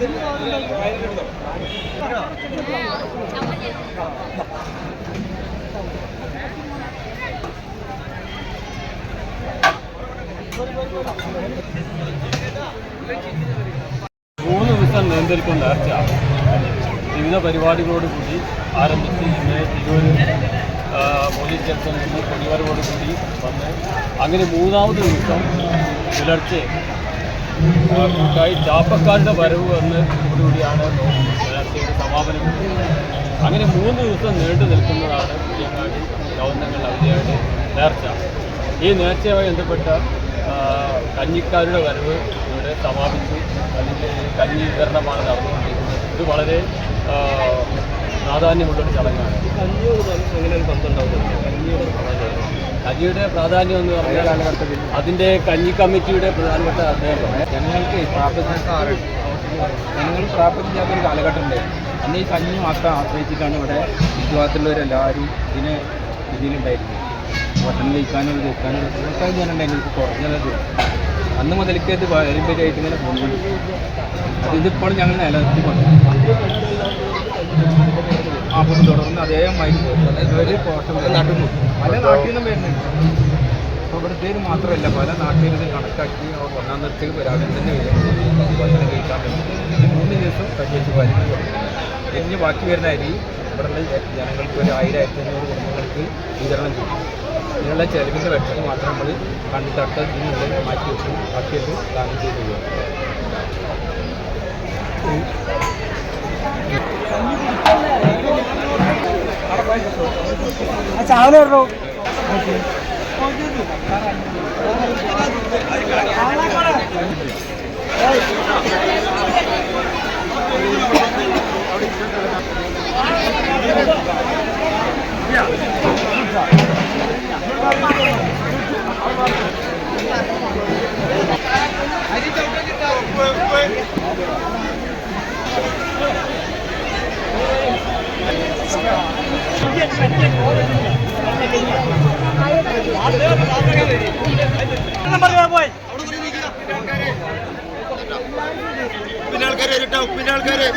내려가는 거 아니야? മൂന്ന് ദിവസം നീണ്ടിരിക്കുന്ന നേർച്ച വിവിധ പരിപാടികളോടുകൂടി ആരംഭിച്ച് ഇന്ന് ആ, പോലീസ് സ്റ്റേഷനിൽ നിന്ന് കൊടിവരവോടുകൂടി വന്ന് അങ്ങനെ മൂന്നാമത് ദിവസം പുലർച്ചെ കൂട്ടായി ചാപ്പക്കാരുടെ വരവ് വന്ന് കൂടിയാണ് പുലർച്ചയുടെ സമാപനം. അങ്ങനെ മൂന്ന് ദിവസം നീണ്ടു നിൽക്കുന്നതാണ് പുതിയങ്ങാടി ഗവൺമെന്റ് അവധിയായിട്ട് നേർച്ച. ഈ നേർച്ചയുമായി ബന്ധപ്പെട്ട കഞ്ഞിക്കാരുടെ വരവ് ഇവിടെ സമാപിച്ചു. അതിന്റെ കഞ്ഞി വിതരണമാണ് നടന്നുകൊണ്ടിരിക്കുന്നത്. ഇത് വളരെ ആ, പ്രാധാന്യമുള്ളൊരു ചടങ്ങാണ്. കഞ്ഞിയുടെ പ്രാധാന്യം. എന്ന് പറഞ്ഞാൽ അതിന്റെ കഞ്ഞി കമ്മിറ്റിയുടെ പ്രധാനപ്പെട്ട അദ്ദേഹം ഞങ്ങൾക്ക് ഞങ്ങൾ ജനങ്ങൾ പ്രാപ്തമില്ലാത്ത ഒരു കാലഘട്ടം ഉണ്ട് അന്ന് ഈ കഞ്ഞി മാത്രം ആശ്രയിച്ചിട്ടാണ് ഇവിടെ വിശ്വാസത്തിലുള്ളവരെല്ലാവരും ഇതിന് ഇതിലുണ്ടായിരുന്നത്. കഴിക്കാനും ഇത് വെക്കാനും ഒക്കെ. ഞാനുണ്ടായിരുന്നു ഇപ്പോൾ കുറഞ്ഞത് അന്ന് മുതലേക്ക് ഇത് പാരമ്പര്യമായിട്ട് ഇങ്ങനെ പോകുന്നുണ്ട് അത് ഇതിപ്പോൾ ഞങ്ങൾ നിലനിർത്തി അപ്പോൾ തുടർന്ന് അതേമാതിരി ഒരു പോഷം നടന്നു പല നാട്ടിൽ നിന്നും വരുന്നുണ്ട്. അപ്പോൾ ഇവിടുത്തെ മാത്രമല്ല പല നാട്ടിൽ ഇത് കണക്കാക്കി അവർ ഒന്നാം നിർത്തിയിൽ രാവിലെ തന്നെ വരും. ഭക്ഷണം കഴിക്കാൻ മൂന്ന് ദിവസം കഴിച്ച് പാലിക്കുന്നു ഇനി ബാക്കി വരുന്ന അരി ഇവിടെയുള്ള ജനങ്ങൾക്ക് ഒരു ആയിരം ആയിരത്തി അഞ്ഞൂറ് കുടുംബങ്ങൾക്ക് വിതരണം ചെയ്യും. ഇതിനുള്ള ചെലവിന്റെ വെട്ടം മാത്രം നമ്മൾ കണ്ടു തട്ട് ഇതിനുള്ളിൽ മാറ്റി വെച്ച് ബാക്കിയിട്ട് ദാനം ചെയ്ത് ഉപ്പിന്റെ ആൾക്കാരെ ഇരട്ട ഉപ്പിന്റെ ആൾക്കാരെ